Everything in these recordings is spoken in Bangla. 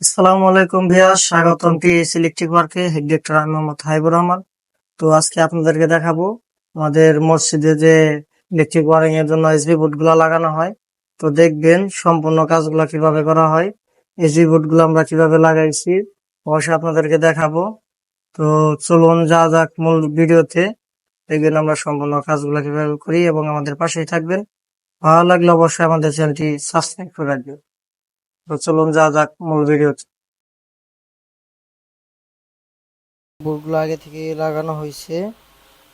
আসসালামু আলাইকুম ভিয়া স্বাগতম টিএস ইলেকট্রিক ওয়ার্কে হেড ডিরেক্টর আমি মোহাম্মদ হাইবুর রহমান। তো আজকে আপনাদেরকে দেখাবো আমাদের মসজিদে যে ইলেকট্রিক ওয়ারিং এর জন্য এসবি বোর্ডগুলা লাগানো হয়। তো দেখবেন সম্পূর্ণ কাজগুলো কীভাবে করা হয় এসবি বোর্ডগুলো আমরা কীভাবে লাগাইছি, অবশ্যই আপনাদেরকে দেখাবো। তো চলুন যা যাক মূল ভিডিওতে। দেখবেন আমরা সম্পূর্ণ কাজগুলো কীভাবে করি এবং আমাদের পাশেই থাকবেন। ভালো লাগলে অবশ্যই আমাদের চ্যানেলটি সাবস্ক্রাইব করে রাখবেন। তো চলুন যা যাক মূল ভিডিওতে বোর্ডগুলো আগে থেকে লাগানো হয়েছে।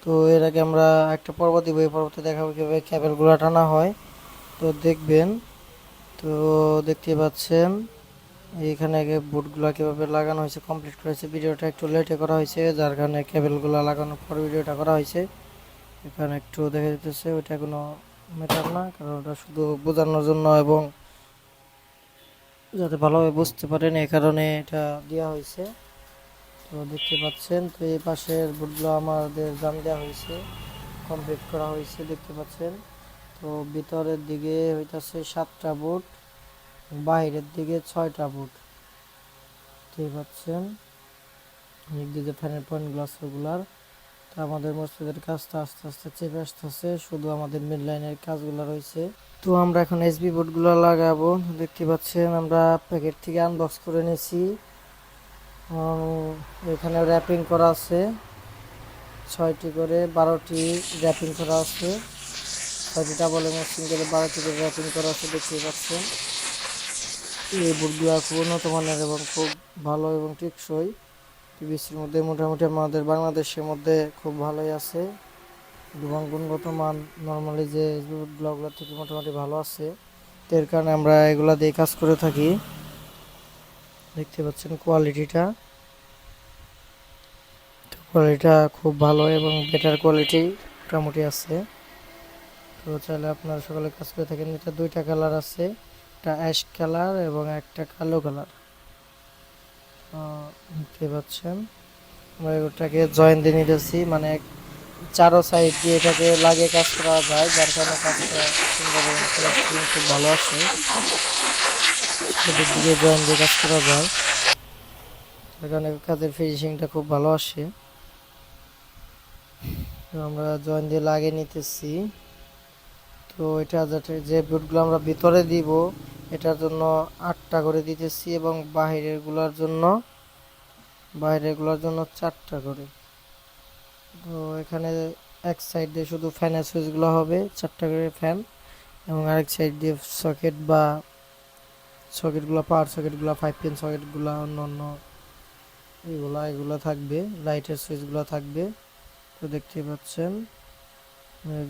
তো এর আগে আমরা একটা পর্ব দিব, এই পর্বতে দেখাবো কীভাবে ক্যাবেলগুলো টানা হয়। তো দেখবেন, তো দেখতে পাচ্ছেন এইখানে আগে বোর্ডগুলো কীভাবে লাগানো হয়েছে কমপ্লিট করেছে ভিডিওটা একটু লেটে করা হয়েছে, যার কারণে ক্যাবেলগুলো লাগানোর পর ভিডিওটা করা হয়েছে। এখানে একটু দেখা যেতেছে ওইটা কোনো ম্যাটার না, কারণ ওটা শুধু বোঝানোর জন্য এবং যাতে ভালোভাবে বুঝতে পারেন এই কারণে এটা দেওয়া হয়েছে। তো দেখতে পাচ্ছেন, তো এই পাশের বোর্ডগুলো আমাদের জাম দেওয়া হয়েছে কমপ্লিট করা হয়েছে, দেখতে পাচ্ছেন। তো ভিতরের দিকে হইতাছে সাতটা বুট বাইরের দিকে ছয়টা বুট দেখতে পাচ্ছেন যে ফ্যানের পয়েন্টগুলো আছে ওগুলার, তো আমাদের মসজিদের কাজটা আস্তে আস্তে চেপে আসতেছে, শুধু আমাদের মিড লাইনের কাজগুলো রয়েছে। তো আমরা এখন এসবি বোর্ডগুলো লাগাবো। দেখতে পাচ্ছেন, আমরা প্যাকেট থেকে আনবক্স করে নিয়েছি। এখানে র্যাপিং করা আছে। ছয়টি করে, বারোটি র্যাপিং করা আছে। ছয়টি ডাবল এবং সিঙ্গেলে বারোটি করে র্যাপিং করা আছে, দেখতে পাচ্ছেন। এই বুটগুলো খুব উন্নত মানের এবং খুব ভালো এবং টেকসই। পিভিসির মধ্যে মোটামুটি আমাদের বাংলাদেশের মধ্যে খুব ভালোই আছে। গুণগত মান নর্মালি যে বুটগুলো থেকে মোটামুটি ভালো আছে তো এর কারণে আমরা এগুলা দিয়ে কাজ করে থাকি। দেখতে পাচ্ছেন কোয়ালিটিটা কোয়ালিটিটা খুব ভালো এবং বেটার কোয়ালিটি মোটামুটি আছে। তো চাইলে আপনারা সকালে কাজ করে থাকেন, এটা দুইটা কালার আছে, একটা অ্যাশ কালার এবং একটা কালো কালার দেখতে পাচ্ছেন, আমরা এটাকে জয়েন দিয়ে নিতেছি মানে চারো সাইড দিয়ে এটাকে লাগে কাজ করা যায়, যার কারণে কাজটা সুন্দর খুব ভালো আসে সেদিক দিয়ে জয়েন দিয়ে কাজ করা যায়। যার কারণে কাজের ফিনিশিংটা খুব ভালো আসে। আমরা জয়েন দিয়ে লাগিয়ে নিতেছি। তো এটা যে বুটগুলো আমরা ভিতরে দিব, এটার জন্য আটটা করে দিতেছি এবং বাহিরেরগুলার জন্য বাইরেরগুলার জন্য চারটা করে। তো এখানে এক সাইড দিয়ে শুধু ফ্যানের সুইচগুলো হবে, চারটা করে ফ্যান এবং আরেক সাইড দিয়ে সকেট বা সকেটগুলো পাওয়ার সকেটগুলো ফাইভ পিন সকেটগুলো অন্য অন্য এগুলা, এগুলো থাকবে লাইটের সুইচগুলো থাকবে। তো দেখতে পাচ্ছেন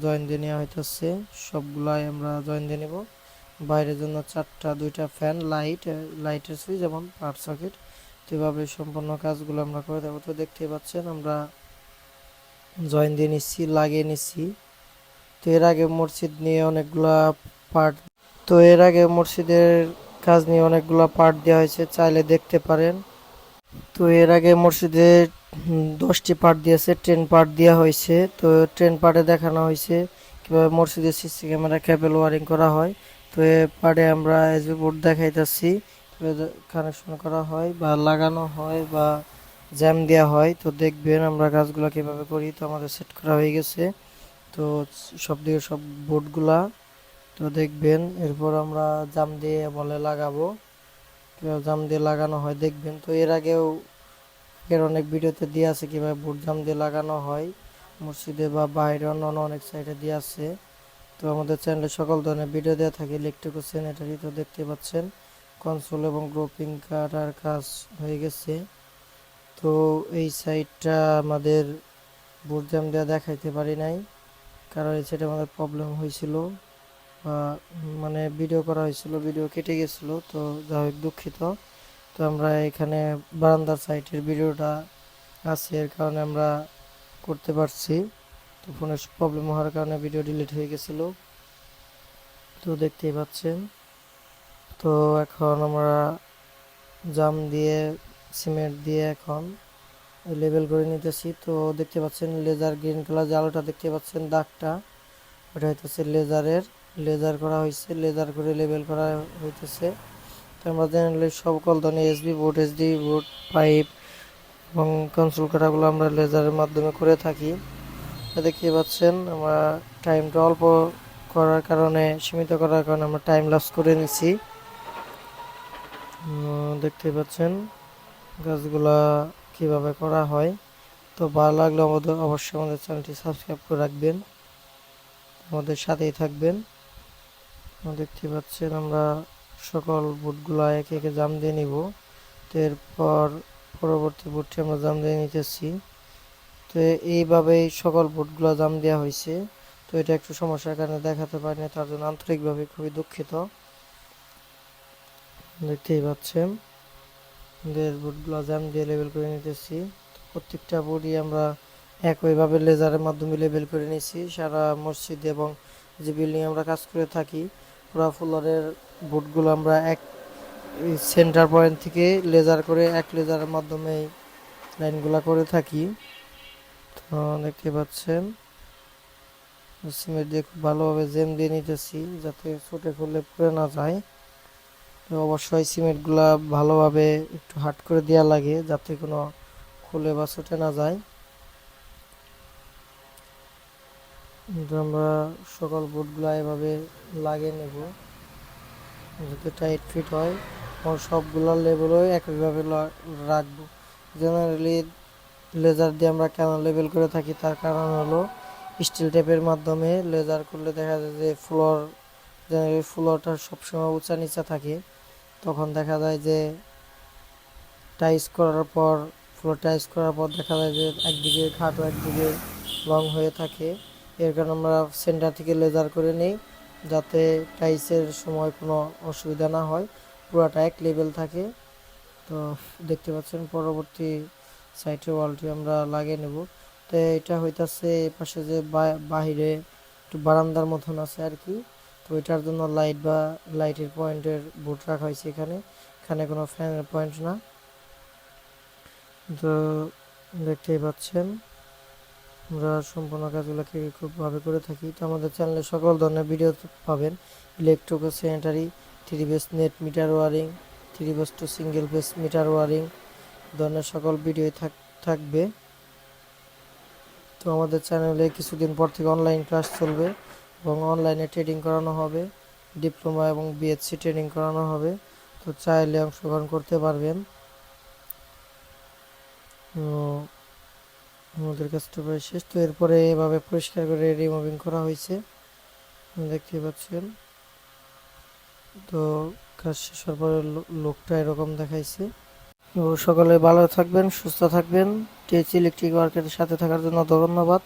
জয়েন দিয়ে নেওয়া হইতেছে, সবগুলাই আমরা জয়েন দিয়ে নেব। বাইরের জন্য চারটা, দুইটা ফ্যান লাইট লাইটের সুইচ এবং পাওয়ার সকেট তো এভাবে সম্পূর্ণ কাজগুলো আমরা করে দেবো। তো দেখতেই পাচ্ছেন, আমরা জয়েন দিয়ে নিচ্ছি লাগিয়ে নিচ্ছি তো এর আগে মসজিদ নিয়ে অনেকগুলা পার্ট তো এর আগে মসজিদের কাজ নিয়ে অনেকগুলা পার্ট দেওয়া হয়েছে, চাইলে দেখতে পারেন। তো এর আগে মসজিদে দশটি পার্ট দিয়েছে ট্রেন পার্ট দেওয়া হয়েছে। তো ট্রেন পার্টে দেখানো হয়েছে কীভাবে মসজিদের সিসি ক্যামেরা ক্যাবেল ওয়ারিং করা হয়। তো এ পার্টে আমরা এসবি বোর্ড দেখাইতেছি কানেকশন করা হয় বা লাগানো হয় বা জ্যাম দেওয়া হয়, তো দেখবেন আমরা কাজগুলো কীভাবে করি, তো আমাদের সেট করা হয়ে গেছে। তো সব দিকে সব বোর্ডগুলা তো দেখবেন এরপর আমরা জাম দিয়ে বলে লাগাবো। জাম দিয়ে লাগানো হয়, দেখবেন তো এর আগেও এর অনেক ভিডিওতে দিয়ে আছে কীভাবে বোর্ড জাম দিয়ে লাগানো হয়। মসজিদে বা বাইরে অন্য অনেক সাইডে দিয়ে আছে। তো আমাদের চ্যানেলে সকল ধরনের ভিডিও দেওয়া থাকে ইলেকট্রিক স্যানিটারি তো দেখতে পাচ্ছেন। কনসোল এবং গ্রুপিং কাটার কাজ হয়ে গেছে। তো এই সাইডটা আমাদের বোর্ড জাম দেওয়া দেখাইতে পারি নাই, কারণ এই সাইডে আমাদের প্রবলেম হয়েছিল বা মানে ভিডিও করা হয়েছিল ভিডিও কেটে গেছিল, তো যা হোক দুঃখিত। তো আমরা এখানে বারান্দার সাইটের ভিডিওটা আছে, এর কারণে আমরা করতে পারছি। তো ফোনের প্রবলেম হওয়ার কারণে ভিডিও ডিলিট হয়ে গেছিল। তো দেখতেই পাচ্ছেন। তো এখন আমরা জাম দিয়ে সিমেন্ট দিয়ে এখন লেবেল করে নিতেছি। তো দেখতে পাচ্ছেন লেজার গ্রিন কালার যে আলোটা দেখতে পাচ্ছেন দাগটা, ওটা হইতেছে লেজারের। লেজার করা হয়েছে লেজার করে লেবেল করা হইতেছে। আমরা জেনারেলি সকল ধরনের SB board SD board pipe এবং কনসোল কাটাগুলো আমরা লেজারের মাধ্যমে করে থাকি। দেখতে পাচ্ছেন আমরা টাইমটা অল্প করার কারণে, সীমিত করার কারণে আমরা টাইম লস করে নিছি। দেখতে পাচ্ছেন গাছগুলা কীভাবে করা হয়, তো ভালো লাগলে আমাদের অবশ্যই আমাদের চ্যানেলটি সাবস্ক্রাইব করে রাখবেন। আমাদের সাথেই থাকবেন। দেখতে পাচ্ছেন আমরা সকল বুটগুলা একে একে জাম দিয়ে নিব। তো এরপর পরবর্তী বুটটি আমরা জাম দিয়ে নিতেছি। তো এইভাবেই সকল বুটগুলো জাম দেওয়া হয়েছে। তো এটা একটু সমস্যার কারণে দেখাতে পারিনি তার জন্য আন্তরিকভাবে খুবই দুঃখিত। দেখতেই পাচ্ছেন। আমাদের বুটগুলো জাম দিয়ে লেবেল করে নিতেছি। প্রত্যেকটা বুটই আমরা একইভাবে লেজারের মাধ্যমে লেবেল করে নিয়েছি। সারা মসজিদ এবং যে বিল্ডিং আমরা কাজ করে থাকি, পুরা ফ্লোরের বুটগুলো আমরা এক সেন্টার পয়েন্ট থেকে লেজার করে এক লেজারের মাধ্যমে লাইনগুলো করে থাকি। তো দেখতে পাচ্ছেন, সিমেন্ট দিয়ে খুব ভালোভাবে জেম দিয়ে নিতেছি, যাতে ছুটে খুললে পড়ে না যায়। তো অবশ্যই সিমেন্টগুলা ভালোভাবে একটু হাট করে দেওয়া লাগে যাতে কোনো খুলে বা ছুটে না যায়। আমরা সকল বুটগুলা এভাবে লাগিয়ে নেব। যাতে টাইট ফিট হয় এবং সবগুলো লেবেলও একইভাবে রাখব। জেনারেলি লেজার দিয়ে আমরা কেন লেবেল করে থাকি তার কারণ হলো স্টিল টেপের মাধ্যমে লেজার করলে দেখা যায় যে ফ্লোর জেনারেলি ফ্লোরটা সবসময় উঁচা নিচা থাকে। তখন দেখা যায় যে টাইস করার পর ফ্লোর টাইস করার পর দেখা যায় যে একদিকে খাটো, একদিকে লং হয়ে থাকে। এর কারণে আমরা সেন্টার থেকে লেজার করে নিই, যাতে টাইসের সময় কোনো অসুবিধা না হয়। পুরাটা এক লেভেল থাকে। তো দেখতে পাচ্ছেন পরবর্তী সাইডের ওয়ালটি আমরা লাগিয়ে নেব। তো এটা হইতাছে পাশে যে বাহিরে একটু বারান্দার মতন আছে আর কি। তো এটার জন্য লাইট বা লাইটের পয়েন্টের বোর্ড রাখা হয়েছে এখানে। এখানে কোনো ফ্যানের পয়েন্ট না। তো দেখতেই পাচ্ছেন, আমরা সম্পূর্ণ কাজগুলোকে খুব ভাবে করে থাকি। তো আমাদের চ্যানেলে সকল ধরনের ভিডিও পাবেন। Electric sanitary three phase net meter wiring three phase two single phase meter wiring ধরনের সকল ভিডিও থাকবে। তো আমাদের চ্যানেলে কিছুদিন পর থেকে অনলাইন ক্লাস চলবে। এবং অনলাইনে ট্রেডিং করানো হবে ডিপ্লোমা এবং বিএসসি ট্রেনিং করানো হবে। তো চাইলে অংশগ্রহণ করতে পারবেন। আমাদের কাজটা প্রায় শেষ। তো এরপরে এভাবে পরিষ্কার করে রিমুভিং করা হয়েছে। দেখতে পাচ্ছেন। তো কাজ শেষ হওয়ার পরে লোকটা এরকম দেখাইছে। তো সকলে ভালো থাকবেন, সুস্থ থাকবেন। টেচ ইলেকট্রিক ওয়ার্কের সাথে থাকার জন্য ধন্যবাদ।